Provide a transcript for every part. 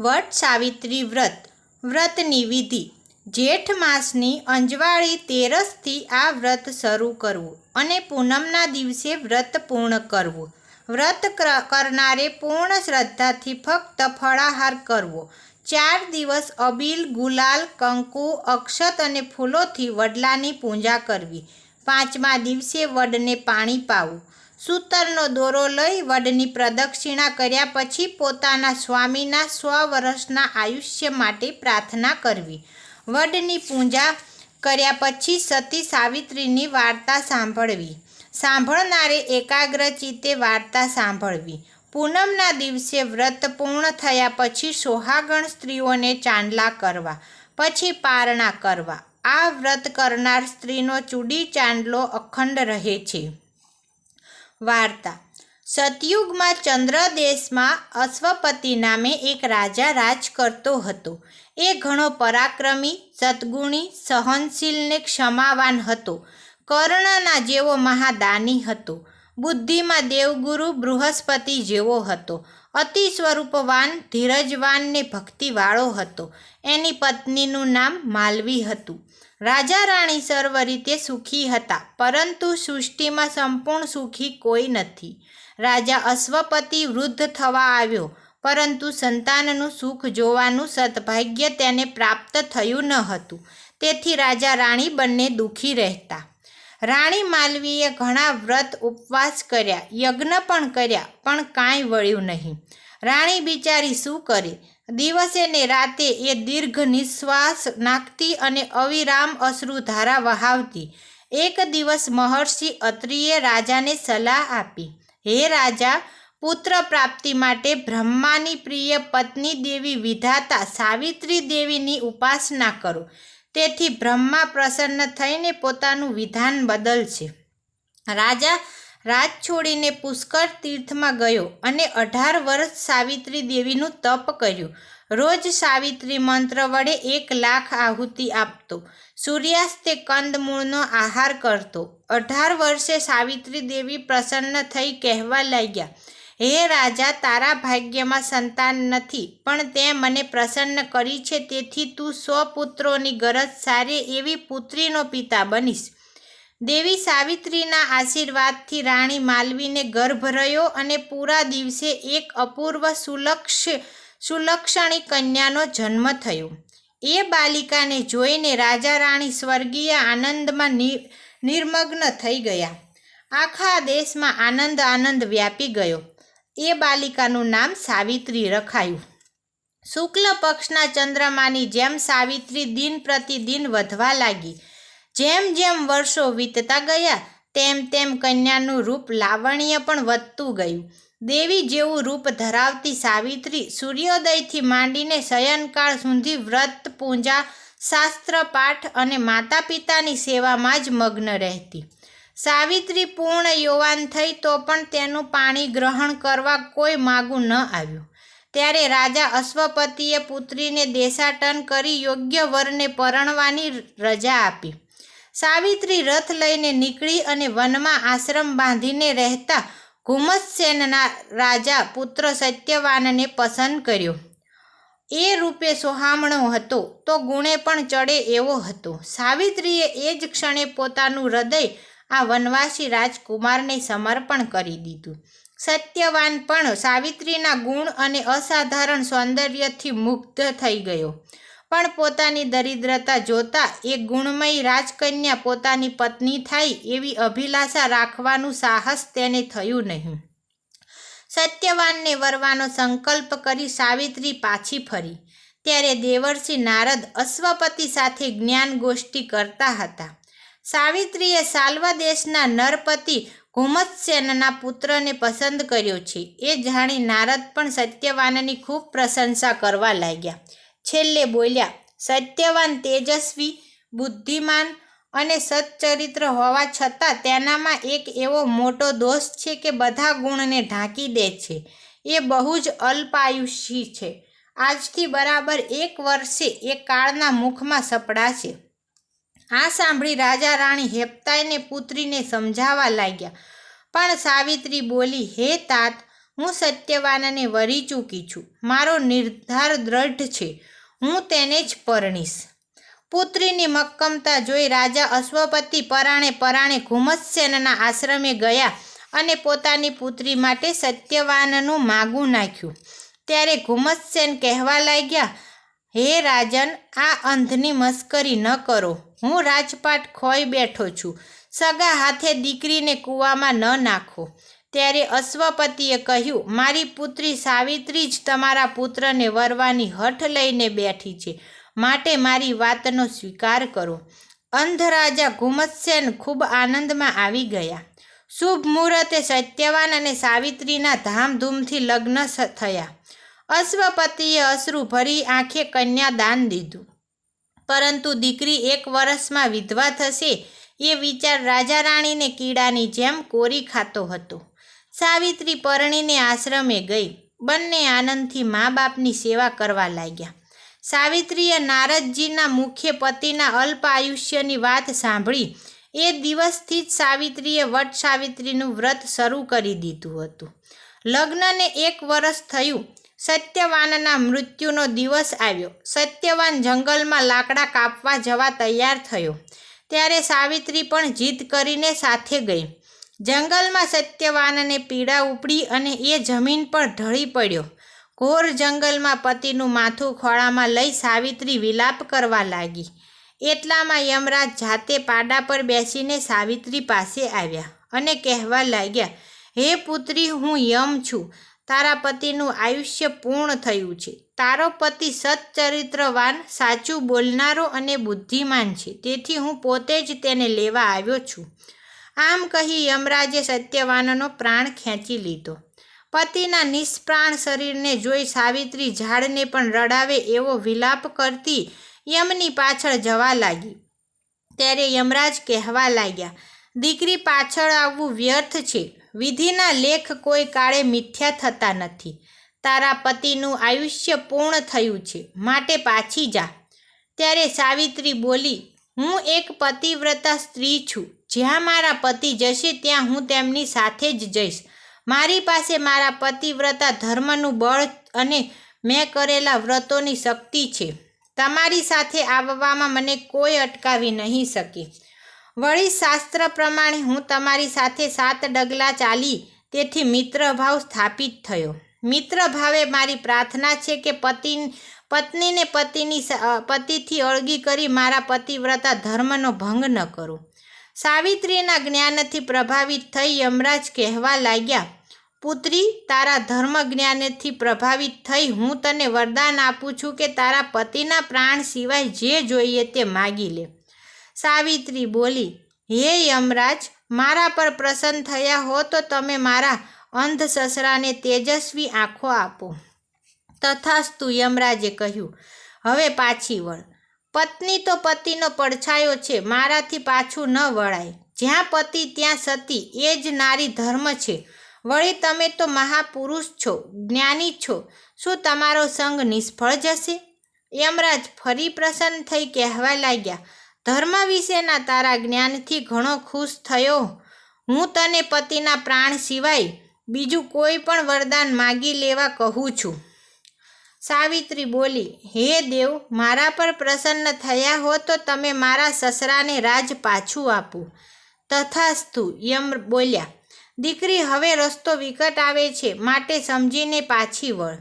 વટ સાવિત્રી વ્રત, વ્રતની વિધિ. જેઠ માસની અંજવાળી તેરસથી આ વ્રત શરૂ કરવું અને પૂનમના દિવસે વ્રત પૂર્ણ કરવું. વ્રત ક્ર- કરનારે પૂર્ણ શ્રદ્ધાથી ફક્ત ફળાહાર કરવો. ચાર દિવસ અબીલ, ગુલાલ, કંકુ, અક્ષત અને ફૂલોથી વડલાની પૂજા કરવી. પાંચમા દિવસે વડને પાણી પાવું. સૂતરનો દોરો લઈ વડની પ્રદક્ષિણા કર્યા પછી પોતાના સ્વામીના સો વર્ષના આયુષ્ય માટે પ્રાર્થના કરવી. વડની પૂજા કર્યા પછી સતી સાવિત્રીની વાર્તા સાંભળવી. સાંભળનારે એકાગ્ર ચિત્તે વાર્તા સાંભળવી. પૂનમના દિવસે વ્રત પૂર્ણ થયા પછી સોહાગણ સ્ત્રીઓને ચાંદલા કરવા, પછી પારણા કરવા. આ વ્રત કરનાર સ્ત્રીનો ચૂડી ચાંદલો અખંડ રહે છે. વાર્તા. સતયુગમાં ચંદ્ર દેશમાં અશ્વપતિ નામે એક રાજા રાજ કરતો હતો. એ ઘણો પરાક્રમી, સદગુણી સહનશીલ ને ક્ષમાવાન હતો. કર્ણના જેવો મહાદાની હતો. બુદ્ધિમાં દેવગુરુ બૃહસ્પતિ જેવો હતો. અતિ સ્વરૂપવાન ધીરજવાન ને ભક્તિવાળો હતો. એની પત્નીનું નામ માલવી હતું. રાજા રાણી સર્વ રીતે સુખી હતા, પરંતુ સૃષ્ટિમાં સંપૂર્ણ સુખી કોઈ નથી. રાજા અશ્વપતિ વૃદ્ધ થવા આવ્યો, પરંતુ સંતાનનું સુખ જોવાનું સદભાગ્ય તેને પ્રાપ્ત થયું ન હતું. તેથી રાજા રાણી બંને દુઃખી રહેતા. રાણી માલવીએ ઘણા વ્રત ઉપવાસ કર્યા, યજ્ઞ પણ કર્યા, પણ કાંઈ વળ્યું નહીં. રાણી બિચારી શું કરે? દિવસે ને રાતે એ દીર્ઘ નિશ્વાસ નાખતી અને અવિરામ અશ્રુ ધારા વહાવતી. એક દિવસ મહર્ષિ અત્રિએ રાજાને સલાહ આપી. હે રાજા, પુત્ર પ્રાપ્તિ માટે બ્રહ્માની પ્રિય પત્ની દેવી વિધાતા સાવિત્રી દેવીની ઉપાસના કરો. તેથી બ્રહ્મા પ્રસન્ન થઈને પોતાનું વિધાન બદલશે. રાજા રાજ છોડીને પુષ્કર તીર્થમાં ગયો અને અઢાર વર્ષ સાવિત્રી દેવીનું તપ કર્યું. રોજ સાવિત્રી મંત્ર વડે એક લાખ આહુતિ આપતો. સૂર્યાસ્તે કંદમૂળનો આહાર કરતો. અઢાર વર્ષે સાવિત્રી દેવી પ્રસન્ન થઈ કહેવા લાગ્યા, હે રાજા, તારા ભાગ્યમાં સંતાન નથી, પણ તે મને પ્રસન્ન કરી છે, તેથી તું સો પુત્રોની ગરજ સારી એવી પુત્રીનો પિતા બનીશ. દેવી સાવિત્રીના આશીર્વાદથી રાણી માલવીને ગર્ભ રહ્યો અને પૂરા દિવસે એક અપૂર્વ સુલક્ષ, સુલક્ષણી કન્યાનો જન્મ થયો. એ બાલિકાને જોઈને રાજા રાણી સ્વર્ગીય આનંદમાં નિર્મગ્ન થઈ ગયા. આખા દેશમાં આનંદ આનંદ વ્યાપી ગયો. એ બાલિકાનું નામ સાવિત્રી રખાયું. શુક્લ પક્ષના ચંદ્રમાની જેમ સાવિત્રી દિન પ્રતિદિન વધવા લાગી. જેમ જેમ વર્ષો વીતતા ગયા, તેમ તેમ કન્યાનું રૂપ લાવણ્ય પણ વધતું ગયું. દેવી જેવું રૂપ ધરાવતી સાવિત્રી સૂર્યોદયથી માંડીને શયનકાળ સુધી વ્રત, પૂજા, શાસ્ત્ર, પાઠ અને માતા પિતાની સેવામાં જ મગ્ન રહેતી. સાવિત્રી પૂર્ણ યુવાન થઈ તો પણ તેનું પાણી ગ્રહણ કરવા કોઈ માગું ન આવ્યું. ત્યારે રાજા અશ્વપતિએ પુત્રીને દેશાટન કરી યોગ્ય વરને પરણવાની રજા આપી. સાવિત્રી રથ લઈને નીકળી અને વનમાં આશ્રમ બાંધીને રહેતા ઘુમતસેનના રાજા પુત્ર સત્યવાનને પસંદ કર્યો. એ રૂપે સોહામણો હતો, તો ગુણે પણ ચડે એવો હતો. સાવિત્રીએ એ જ ક્ષણે પોતાનું હૃદય આ વનવાસી રાજકુમારને સમર્પણ કરી દીધું. સત્યવાન પણ સાવિત્રીના ગુણ અને અસાધારણ સૌંદર્યથી મુગ્ધ થઈ ગયો. પણ પોતાની દરિદ્રતા જોતા એ ગુણમય રાજકન્યા પોતાની પત્ની થાય એવી અભિલાષા રાખવાનું સાહસ તેને થયું નહીં. સત્યવાનને વરવાનો સંકલ્પ કરી સાવિત્રી પાછી ફરી. ત્યારે દેવર્ષિ નારદ અશ્વપતિ સાથે જ્ઞાન ગોષ્ઠી કરતા હતા. સાવિત્રીએ સાલ્વા દેશના નરપતિ ઘુમતસેનના પુત્રને પસંદ કર્યો છે. એ જાણી નારદ પણ સત્યવાનની ખૂબ પ્રશંસા કરવા લાગ્યા. છેલ્લે બોલ્યા, સત્યવાન, તેજસ્વી, બુદ્ધિમાન અને સચ્ચરિત્ર હોવા છતાં તેનામાં એક એવો મોટો દોષ છે કે બધા ગુણને ઢાંકી દે છે. એ બહુ જ અલ્પાયુષી છે. આજથી બરાબર એક વર્ષે એ કાળના મુખમાં સપડાશે. આ સાંભળી રાજા રાણી હેપતાઈને પુત્રીને સમજાવવા લાગ્યા. પણ સાવિત્રી બોલી, હે તાત, હું સત્યવાનને વરી ચૂકી છું. મારો નિર્ધાર દ્રઢ છે. હું તેને જ પરણીશ. પુત્રીની મક્કમતા જોઈ રાજા અશ્વપતિ પરાણે પરાણે ઘુમતસેનના આશ્રમે ગયા અને પોતાની પુત્રી માટે સત્યવાનનું માગું નાખ્યું. ત્યારે ઘુમતસેન કહેવા લાગ્યા, હે રાજન, આ અંધની મસ્કરી ન કરો. હું રાજપાટ ખોઈ બેઠો છું. સગા હાથે દીકરીને કૂવામાં ન નાખો. ત્યારે અશ્વપતિએ કહ્યું, મારી પુત્રી સાવિત્રી જ તમારા પુત્રને વરવાની હઠ લઈને બેઠી છે. માટે મારી વાતનો સ્વીકાર કરો. અંધ રાજા ઘુમતસેન ખૂબ આનંદમાં આવી ગયા. શુભ મુહૂર્તે સત્યવાન અને સાવિત્રીના ધામધૂમથી લગ્ન થયા. અશ્વપતિએ અશ્રુ ભરી આંખે કન્યા દાન દીધું. પરંતુ દીકરી એક વર્ષમાં વિધવા થશે એ વિચાર રાજા રાણીને કીડાની જેમ કોરી ખાતો હતો. સાવિત્રી પરણીને આશ્રમે ગઈ. બંને આનંદથી મા બાપની સેવા કરવા લાગ્યા. સાવિત્રીએ નારદજીના મુખ્ય પતિના અલ્પ આયુષ્યની વાત સાંભળી. એ દિવસથી જ સાવિત્રીએ વટ સાવિત્રીનું વ્રત શરૂ કરી દીધું હતું. લગ્નને એક વર્ષ થયું. સત્યવાનના મૃત્યુનો દિવસ આવ્યો. સત્યવાન જંગલમાં લાકડા કાપવા જવા તૈયાર થયો. ત્યારે સાવિત્રી પણ જીદ કરીને સાથે ગઈ. જંગલમાં સત્યવાનને પીડા ઉપડી અને એ જમીન પર ઢળી પડ્યો. ઘોર જંગલમાં પતિનું માથું ખોળામાં લઈ સાવિત્રી વિલાપ કરવા લાગી. એટલામાં યમરાજ જાતે પાડા પર બેસીને સાવિત્રી પાસે આવ્યા અને કહેવા લાગ્યા, હે પુત્રી, હું યમ છું. તારા પતિનું આયુષ્ય પૂર્ણ થયું છે. તારો પતિ સચ્ચરિત્રવાન, સાચું બોલનારો અને બુદ્ધિમાન છે. તેથી હું પોતે જ તેને લેવા આવ્યો છું. આમ કહી યમરાજે સત્યવાનનો પ્રાણ ખેંચી લીધો. પતિના નિષ્પ્રાણ શરીરને જોઈ સાવિત્રી ઝાડને પણ રડાવે એવો વિલાપ કરતી યમની પાછળ જવા લાગી. ત્યારે યમરાજ કહેવા લાગ્યા, દીકરી પાછળ આવવું વ્યર્થ છે. વિધિના લેખ કોઈ કાળે મિથ્યા થતા નથી. તારા પતિનું આયુષ્ય પૂર્ણ થયું છે. માટે પાછી જા. ત્યારે સાવિત્રી બોલી, હું એક પતિવ્રતા સ્ત્રી છું. જ્યાં મારા પતિ જશે ત્યાં હું તેમની સાથે જ જઈશ. મારી પાસે મારા પતિવ્રતા ધર્મનું બળ અને મેં કરેલા વ્રતોની શક્તિ છે. તમારી સાથે આવવામાં મને કોઈ અટકાવી નહીં શકે. વળી શાસ્ત્ર પ્રમાણે હું તમારી સાથે સાત ડગલા ચાલી તેથી મિત્રભાવ સ્થાપિત થયો. મિત્રભાવે મારી પ્રાર્થના છે કે પતિ પત્નીને પતિની પતિથી અળગી કરી મારા પતિવ્રતા ધર્મનો ભંગ ન કરો. સાવિત્રીના જ્ઞાનથી પ્રભાવિત થઈ યમરાજ કહેવા લાગ્યા, પુત્રી, તારા ધર્મ જ્ઞાનથી પ્રભાવિત થઈ હું તને વરદાન આપું છું કે તારા પતિના પ્રાણ સિવાય જે જોઈએ તે માગી લે. સાવિત્રી બોલી, હે યમરાજ, મારા પર પ્રસન્ન થયા હો તો તમે મારા અંધ સસરાને તેજસ્વી આંખો આપો. તથાસ્તુ યમરાજે કહ્યું, હવે પાછી વળ. પત્ની તો પતિનો પડછાયો છે, મારાથી પાછું ન વળાય. જ્યાં પતિ ત્યાં સતી, એ જ નારી ધર્મ છે. વળી તમે તો મહાપુરુષ છો, જ્ઞાની છો. શું તમારો સંગ નિષ્ફળ જશે? યમરાજ ફરી પ્રસન્ન થઈ કહેવા લાગ્યા, ધર્મ વિશેના તારા જ્ઞાનથી ઘણો ખુશ થયો. હું તને પતિના પ્રાણ સિવાય બીજું કોઈ પણ વરદાન માગી લેવા કહું છું. સાવિત્રી બોલી, હે દેવ, મારા પર પ્રસન્ન થયા હો તો તમે મારા સસરાને રાજ પાછું આપો. તથાસ્તુ, યમ બોલ્યા. દીકરી હવે રસ્તો વિકટ આવે છે, માટે સમજીને પાછી વળ.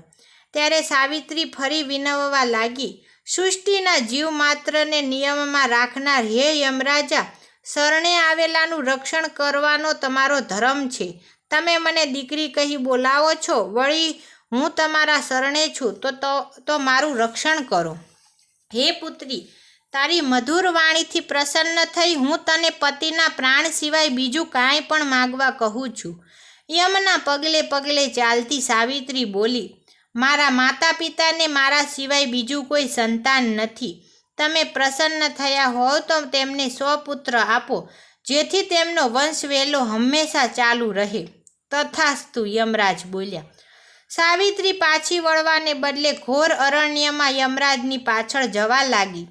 ત્યારે સાવિત્રી ફરી વિનવવા લાગી. સૃષ્ટિના જીવ માત્રને નિયમમાં રાખનાર હે યમરાજા, શરણે આવેલાનું રક્ષણ કરવાનો તમારો ધર્મ છે. તમે મને દીકરી કહી બોલાવો છો, વળી હું તમારા શરણે છું, તો તો મારું રક્ષણ કરો. હે પુત્રી, તારી મધુર વાણીથી પ્રસન્ન થઈ હું તને પતિના પ્રાણ સિવાય બીજું કાંઈ પણ માગવા કહું છું. યમના પગલે પગલે ચાલતી સાવિત્રી બોલી, મારા માતા પિતાને મારા સિવાય બીજું કોઈ સંતાન નથી. તમે પ્રસન્ન થયા હોવ તો તેમને સો પુત્ર આપો, જેથી તેમનો વંશ વહેલો હંમેશા ચાલુ રહે. તથાસ્તુ યમરાજ બોલ્યા સાવિત્રી પાછી વળવાને બદલે ઘોર અરણ્યમાં યમરાજની પાછળ જવા લાગી.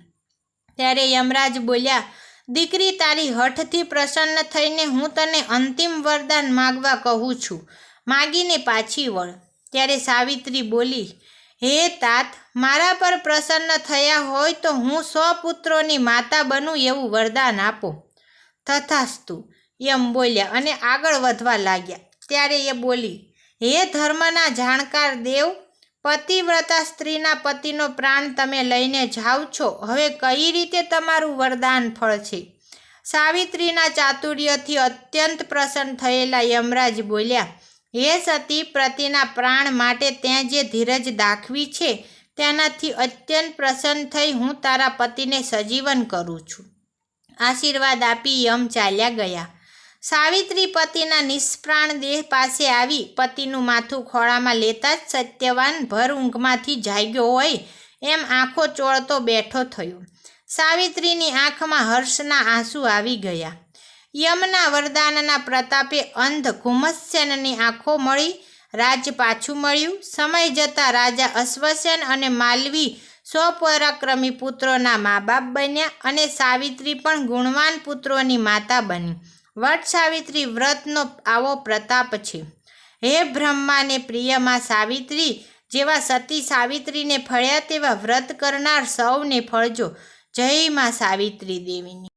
ત્યારે યમરાજ બોલ્યા, દીકરી, તારી હઠથી પ્રસન્ન થઈને હું તને અંતિમ વરદાન માગવા કહું છું. માગીને પાછી વળ. ત્યારે સાવિત્રી બોલી, હે તાત, મારા પર પ્રસન્ન થયા હોય તો હું સો પુત્રોની માતા બનું એવું વરદાન આપો. તથાસ્તુ એમ બોલ્યા અને આગળ વધવા લાગ્યા. ત્યારે એ બોલી હે ધર્મના જાણકાર દેવ, પતિવ્રતા સ્ત્રીના પતિનો પ્રાણ તમે લઈને જાઓ છો. હવે કઈ રીતે તમારું વરદાન ફળ છે? સાવિત્રીના ચાતુર્યથી અત્યંત પ્રસન્ન થયેલા યમરાજ બોલ્યા, હે સતી, પ્રતિના પ્રાણ માટે ત્યાં જે ધીરજ દાખવી છે, તેનાથી અત્યંત પ્રસન્ન થઈ હું તારા પતિને સજીવન કરું છું. આશીર્વાદ આપી યમ ચાલ્યા ગયા. સાવિત્રી પતિના નિષ્પ્રાણ દેહ પાસે આવી પતિનું માથું ખોળામાં લેતા જ સત્યવાન ભર ઊંઘમાંથી જાગ્યો હોય એમ આંખો ચોળતો બેઠો થયો. સાવિત્રીની આંખમાં હર્ષના આંસુ આવી ગયા. યમના વરદાનના પ્રતાપે અંધ ઘુમસ્યનની આંખો મળી, રાજ પાછું મળ્યું. સમય જતાં રાજા અશ્વસેન અને માલવી સ્વપરાક્રમી પુત્રોના મા બાપ બન્યા અને સાવિત્રી પણ ગુણવાન પુત્રોની માતા બની. વટ સાવિત્રી વ્રતનો આવો પ્રતાપ છે. હે બ્રહ્માને પ્રિયમાં સાવિત્રી, જેવા સતી સાવિત્રીને ફળ્યા તેવા વ્રત કરનાર સૌને ફળજો. જય માં સાવિત્રી દેવીની.